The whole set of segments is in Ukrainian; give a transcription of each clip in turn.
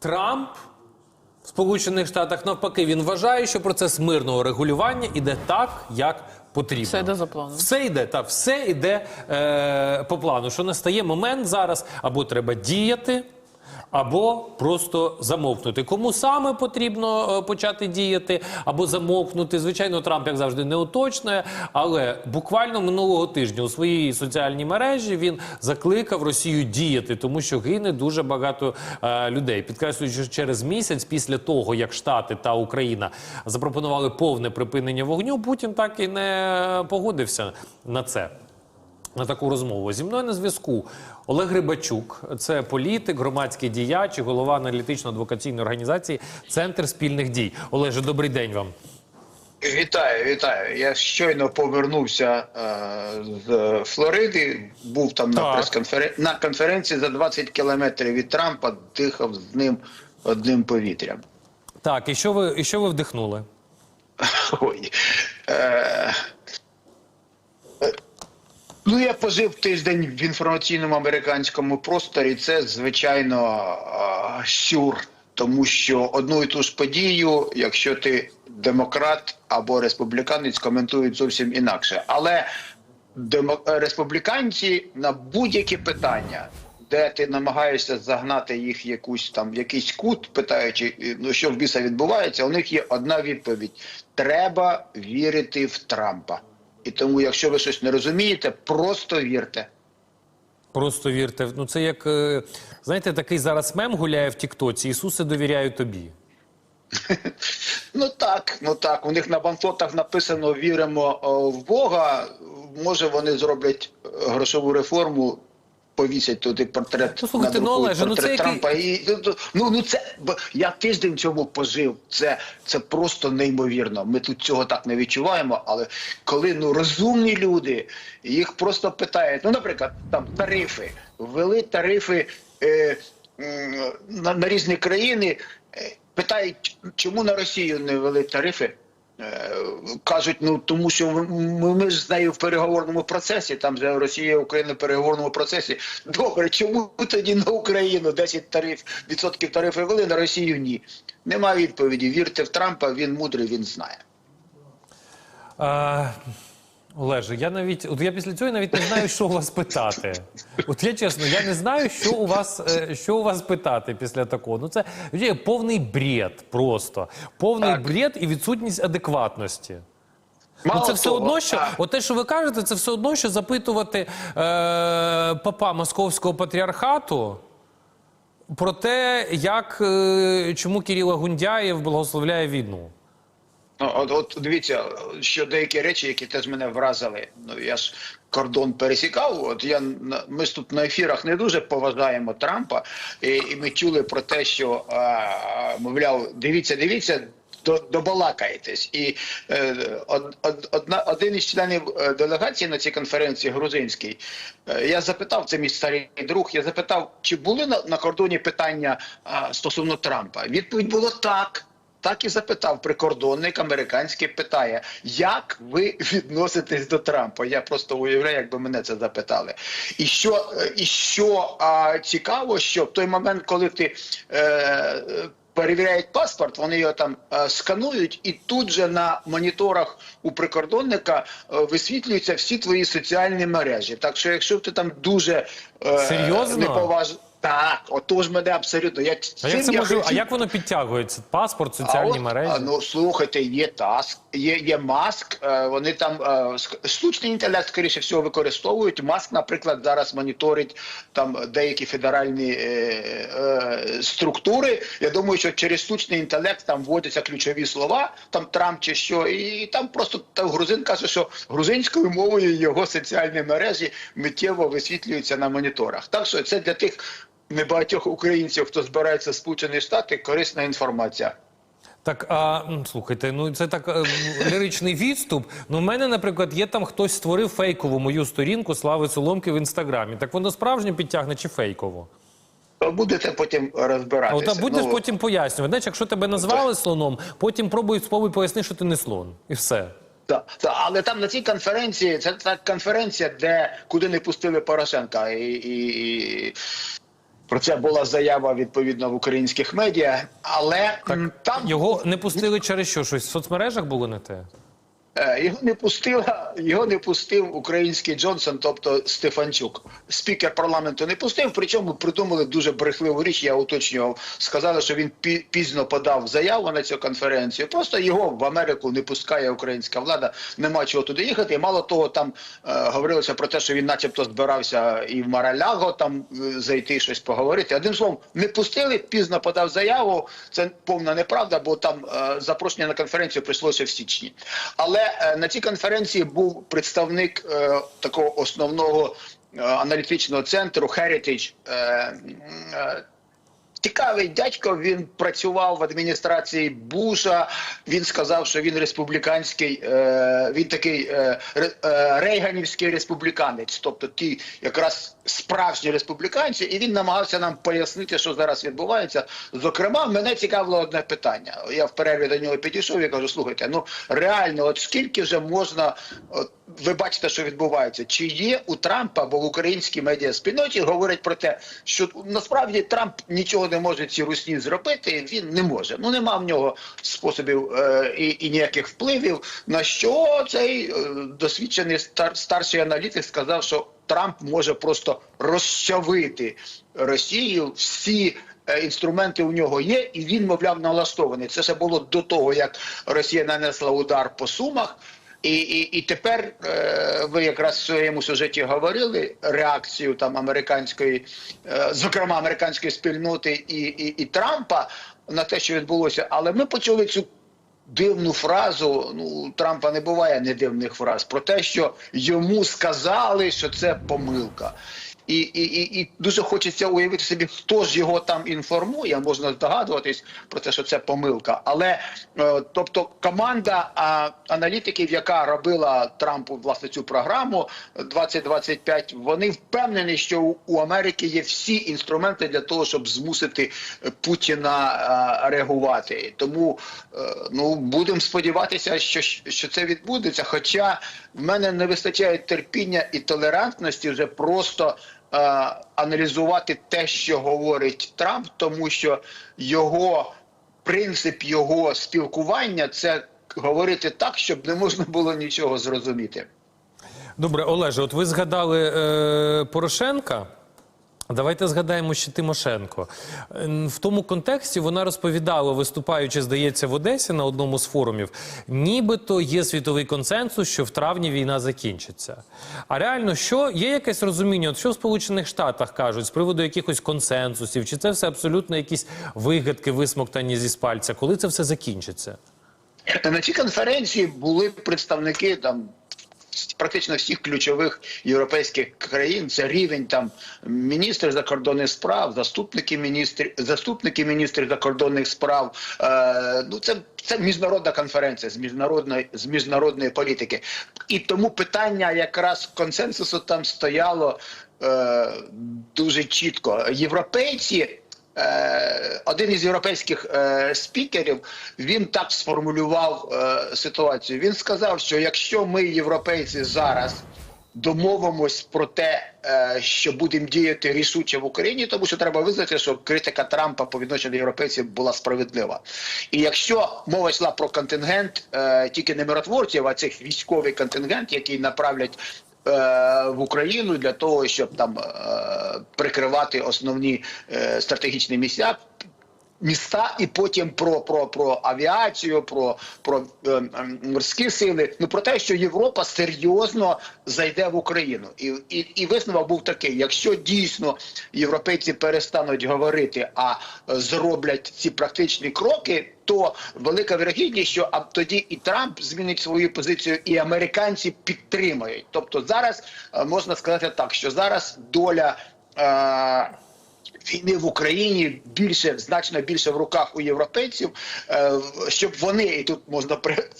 Трамп в Сполучених Штатах навпаки він вважає, що процес мирного регулювання іде так, як потрібно. Все йде за планом. Все йде та все йде е, по плану. Що настає момент зараз, або треба діяти. Або просто замовкнути. Кому саме потрібно е, почати діяти, або замовкнути. Звичайно, Трамп, як завжди, не уточнює, але буквально минулого тижня у своїй соціальній мережі він закликав Росію діяти, тому що гине дуже багато е, людей. Підкреслюючи, що через місяць після того, як Штати та Україна запропонували повне припинення вогню, Путін так і не погодився на це на таку розмову. Зі мною на зв'язку Олег Рибачук, це політик, громадський діяч і голова аналітично-адвокаційної організації Центр спільних дій. Олеже, добрий день вам. Вітаю, вітаю. Я щойно повернувся е, з Флориди. Був там на прес-конференції на конференції за 20 кілометрів від Трампа, дихав з ним одним повітрям. Так, і що ви, і що ви вдихнули? Ой. Е, ну, я пожив тиждень в інформаційному американському просторі. Це, звичайно, сюр. Тому що одну і ту ж подію, якщо ти демократ або республіканець, коментують зовсім інакше. Але демо... республіканці на будь-які питання, де ти намагаєшся загнати їх якусь там якийсь кут, питаючи, ну що в біса відбувається, у них є одна відповідь: треба вірити в Трампа. І тому, якщо ви щось не розумієте, просто вірте. Просто вірте. Ну це як е, знаєте, такий зараз мем гуляє в Тіктоці. Ісусе довіряю тобі. Ну так, ну так. У них на банкнотах написано віримо в Бога. Може, вони зроблять е, грошову реформу, повісять туди портрет Ну, слухайте, ну, Олеже, ну, це Трампа. І ну, ну, ну це б- я тиждень в цьому пожив. Це, це просто неймовірно. Ми тут цього так не відчуваємо. Але коли ну розумні люди їх просто питають, ну, наприклад, там тарифи, ввели тарифи е, на, на різні країни. е, Питають, чому на Росію не ввели тарифи? Е, Кажуть, ну тому що ми, ми ж з нею в переговорному процесі. Там же Росія Україна в переговорному процесі. Добре, чому тоді на Україну 10 тариф відсотків тарифи вели, на Росію ні? Нема відповіді. Вірте в Трампа, він мудрий, він знає. А, Олеже, я навіть от я після цього навіть не знаю, що у вас питати. От я чесно, я не знаю, що у вас е, що у вас питати після такого. Ну це є повний бред, просто повний Так. бред і відсутність адекватності. Ну, Мало це все того, одно, що а- от те, що ви кажете, це все одно, що запитувати е, папа московського патріархату про те, як е, чому Кирило Гундяєв благословляє війну. Ну, от, от дивіться, що деякі речі, які теж мене вразили. Ну я ж кордон пересікав. От я ми ж тут на ефірах не дуже поважаємо Трампа, і, і ми чули про те, що а, мовляв, дивіться, дивіться. до- Добалакаєтесь, і е, од, од, одна, один із членів е, делегації на цій конференції грузинський. Е, я запитав, це мій старий друг. Я запитав, чи були на, на кордоні питання а, стосовно Трампа. Відповідь було так. Так і запитав прикордонник американський питає, як ви відноситесь до Трампа? Я просто уявляю, якби мене це запитали. І що, і що а, цікаво, що в той момент, коли ти е, перевіряють паспорт, вони його там е, сканують, і тут же на моніторах у прикордонника е, висвітлюються всі твої соціальні мережі. Так що, якщо ти там дуже е, Серйозно? неповаж... Так, отож мене абсолютно. Я А як це я може? А як воно підтягується? Паспорт, соціальні а от, мережі? ну слухайте, є таск, є, є маск. е, Вони там е, штучний інтелект, скоріше всього, використовують. Маск, наприклад, зараз моніторить там деякі федеральні е, е, структури. Я думаю, що через штучний інтелект там вводяться ключові слова, там Трамп чи що, і там просто та грузин каже, що грузинською мовою його соціальні мережі миттєво висвітлюються на моніторах. Так що це для тих. Небагатьох українців, хто збирається в Сполучені Штати, корисна інформація. Так, а слухайте, ну це так е, ліричний відступ. Ну, в мене, наприклад, є там хтось створив фейкову мою сторінку Слави Соломки в інстаграмі. Так воно справжнє підтягне чи фейково? Будете потім А розбиратися. от а будеш Ну, потім пояснювати. Знаєш, якщо тебе назвали слоном, потім пробуй спробуй поясни, що ти не слон, і все. та, та, але там на цій конференції це та конференція, де куди не пустили Порошенка, і, і, і Про це була заява відповідно в українських медіа, але так, там Його не пустили через що? Щось в соцмережах було не те? Е, Його не пустила, його не пустив український Джонсон, тобто Стефанчук. Спікер парламенту не пустив. Причому придумали дуже брехливу річ. Я уточнював. Сказали, що він пізно подав заяву на цю конференцію. Просто його в Америку не пускає українська влада. Нема чого туди їхати. І мало того, там е, говорилося про те, що він, начебто, збирався і в Мараляго там е, зайти щось поговорити. Одним словом, не пустили, пізно подав заяву. Це повна неправда, бо там е, запрошення на конференцію прийшлося в січні. Але е, на цій конференції був представник е, такого основного е, аналітичного центру Heritage. Е, е, Цікавий дядько, він працював в адміністрації Буша. Він сказав, що він республіканський, е, він такий е, е, рейганівський республіканець, тобто ті якраз справжні республіканці, і він намагався нам пояснити, що зараз відбувається. Зокрема, мене цікавило одне питання. Я в перерві до нього підійшов і кажу: слухайте, ну реально, от скільки вже можна, от, ви бачите, що відбувається? Чи є у Трампа або в українській медіаспільноті говорять про те, що насправді Трамп нічого не може ці русні зробити, він не може. Ну нема в нього способів е, і, і ніяких впливів. На що цей е, досвідчений стар, старший аналітик сказав, що Трамп може просто розчавити Росію всі. е, Інструменти у нього є, і він, мовляв, налаштований. Це ще було до того, як Росія нанесла удар по сумах. І, і, і тепер е, ви якраз в своєму сюжеті говорили реакцію там американської, е, зокрема американської спільноти і, і, і Трампа на те, що відбулося. Але ми почули цю дивну фразу. Ну, Трампа не буває не дивних фраз про те, що йому сказали, що це помилка. І, і, і, і дуже хочеться уявити собі, хто ж його там інформує. Можна здогадуватись про те, що це помилка. Але е, тобто команда а, аналітиків, яка робила Трампу власне цю програму 2025, вони впевнені, що у, у Америки є всі інструменти для того, щоб змусити е, Путіна а, реагувати. Тому е, ну будемо сподіватися, що, що це відбудеться. Хоча в мене не вистачає терпіння і толерантності вже просто е, аналізувати те, що говорить Трамп, тому що його принцип його спілкування це говорити так, щоб не можна було нічого зрозуміти. Добре, Олеже, от ви згадали е, Порошенка. Давайте згадаємо ще Тимошенко. Е, В тому контексті вона розповідала, виступаючи, здається, в Одесі на одному з форумів, нібито є світовий консенсус, що в травні війна закінчиться. А реально, що є якесь розуміння, от що в Сполучених Штатах кажуть з приводу якихось консенсусів, чи це все абсолютно якісь вигадки, висмоктані зі спальця? Коли це все закінчиться? На цій конференції були представники там. Практично всіх ключових європейських країн це рівень там міністрів закордонних справ, заступники міністрів, заступники міністрів закордонних справ. Е, ну це, це міжнародна конференція з міжнародної з міжнародної політики, і тому питання якраз консенсусу там стояло е, дуже чітко. Європейці. Е, один із європейських е, спікерів він так сформулював е, ситуацію. Він сказав, що якщо ми, європейці, зараз домовимось про те, що будемо діяти рішуче в Україні, тому що треба визнати, що критика Трампа по відношенню до європейців була справедлива. І якщо мова йшла про контингент тільки не миротворців, а цих військовий контингент, який направлять в Україну для того, щоб там прикривати основні е, стратегічні місця. Міста і потім про, про, про авіацію, про, про е, морські сили. Ну про те, що Європа серйозно зайде в Україну, і, і, і висновок був такий: якщо дійсно європейці перестануть говорити, а е, зроблять ці практичні кроки, то велика вірогідність, що а тоді і Трамп змінить свою позицію, і американці підтримають. Тобто, зараз е, можна сказати так, що зараз доля. Е, Війни в Україні більше значно більше в руках у європейців, е, щоб вони і тут можна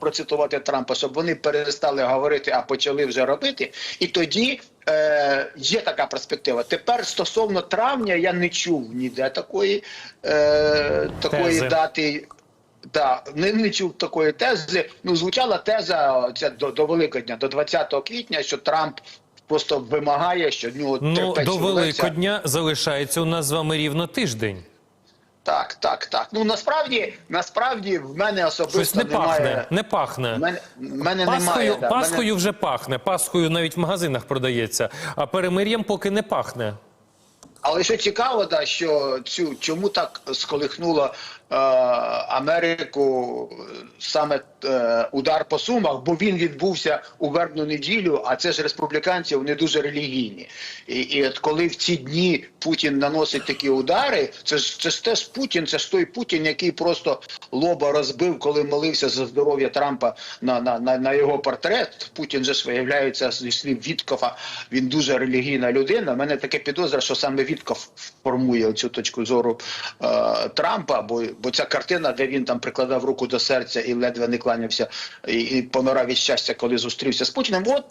процитувати Трампа, щоб вони перестали говорити, а почали вже робити. І тоді е, є така перспектива. Тепер стосовно травня я не чув ніде такої, е, такої Тези. дати. Да, не, не чув такої тези. Ну звучала теза ця до, до Великодня, до 20 квітня, що Трамп просто вимагає, що в нього Ну, до. Великодня залишається у нас з вами рівно тиждень. Так, так, так. Ну насправді, насправді в мене особисто Щось не немає. пахне, не пахне. В мене, в мене Пасхою, немає. да, в мене- вже пахне. Пасхою навіть в магазинах продається, а перемир'ям поки не пахне. Але що цікаво, да, що цю чому так сколихнуло Америку е, саме е, удар по сумах, бо він відбувся у вербну неділю, а це ж республіканці, вони дуже релігійні. І, і от коли в ці дні Путін наносить такі удари, це ж це ж теж Путін, це ж той Путін, який просто лоба розбив, коли молився за здоров'я Трампа на, на, на, на його портрет. Путін же ж виявляється зі слів Віткофа. Він дуже релігійна людина. У мене таке підозра, що саме Вітков формує цю точку зору е, Трампа, бо, бо ця картина, де він там прикладав руку до серця і ледве не кланявся, і, і помирав від щастя, коли зустрівся з Путіним. От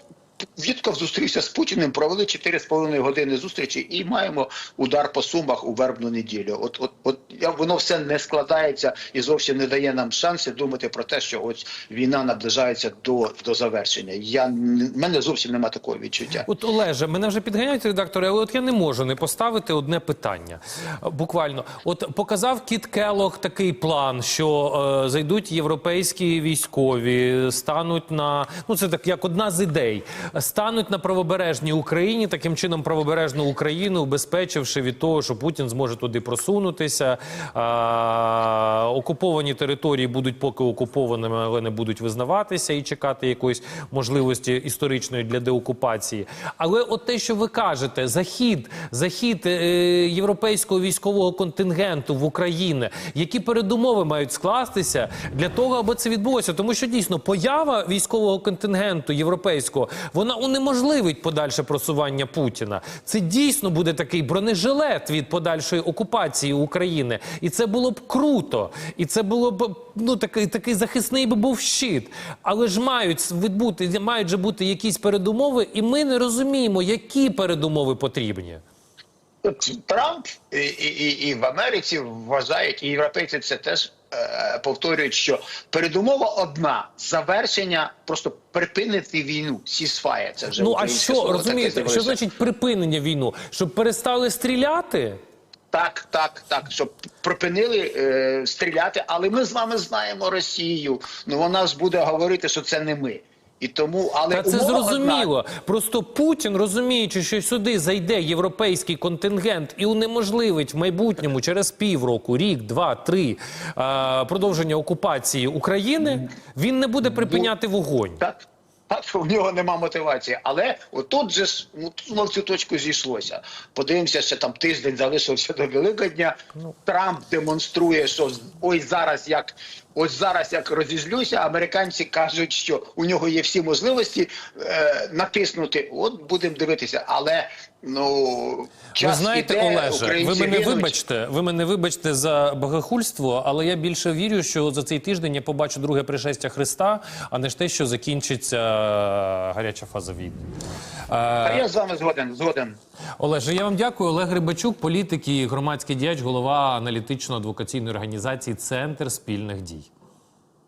Вітков зустрівся з Путіним, провели 4,5 години зустрічі і маємо удар по сумах у вербну неділю. От, от, от воно все не складається і зовсім не дає нам шансів думати про те, що ось війна наближається до, до завершення. Я мене зовсім немає такого відчуття. От Олеже, мене вже підганяють редактори, але от я не можу не поставити одне питання. Буквально, от показав Кіт Келох такий план, що е, зайдуть європейські військові, стануть на ну це так як одна з ідей, стануть на правобережній Україні, таким чином правобережну Україну, убезпечивши від того, що Путін зможе туди просунутися. Окуповані території будуть поки окупованими, але не будуть визнаватися і чекати якоїсь можливості історичної для деокупації. Але от те, що ви кажете, захід, захід е, європейського військового контингенту в Україну, які передумови мають скластися для того, аби це відбулося, тому що дійсно поява військового контингенту європейського вона унеможливить подальше просування Путіна. Це дійсно буде такий бронежилет від подальшої окупації України, і це було б круто, і це було б ну такий такий захисний би був щит. Але ж мають відбути, мають же бути якісь передумови, і ми не розуміємо, які передумови потрібні. Трамп і, і, і, в Америці вважають, і європейці це теж повторюють, що передумова одна завершення, просто припинити війну. Сісфає. Це вже Ну а що слово розумієте, що значить припинення війну? Щоб перестали стріляти? Так, так, так, щоб припинили е, стріляти, але ми з вами знаємо Росію. Ну вона ж буде говорити, що це не ми. І тому, але Та це умова одна. зрозуміло. Просто Путін, розуміючи, що сюди зайде європейський контингент і унеможливить в майбутньому через півроку, рік, два, три а, продовження окупації України, він не буде припиняти вогонь. Так, так, у нього нема мотивації. Але отут же ну, в цю точку зійшлося. Подивимося, ще там тиждень залишився до Великодня. Трамп демонструє, що ось зараз як. Ось зараз як розізлюся, американці кажуть, що у нього є всі можливості е, натиснути. От будемо дивитися. Але ну Ви знаєте, іде, Олеже, ви мене гинуть. вибачте, ви мене вибачте за богохульство, але я більше вірю, що за цей тиждень я побачу друге пришестя Христа, а не ж те, що закінчиться е, гаряча фаза війни. Е, А я з вами згоден. Згоден. Олеже, я вам дякую. Олег Рибачук, політик і громадський діяч, голова аналітично-адвокаційної організації Центр спільних дій.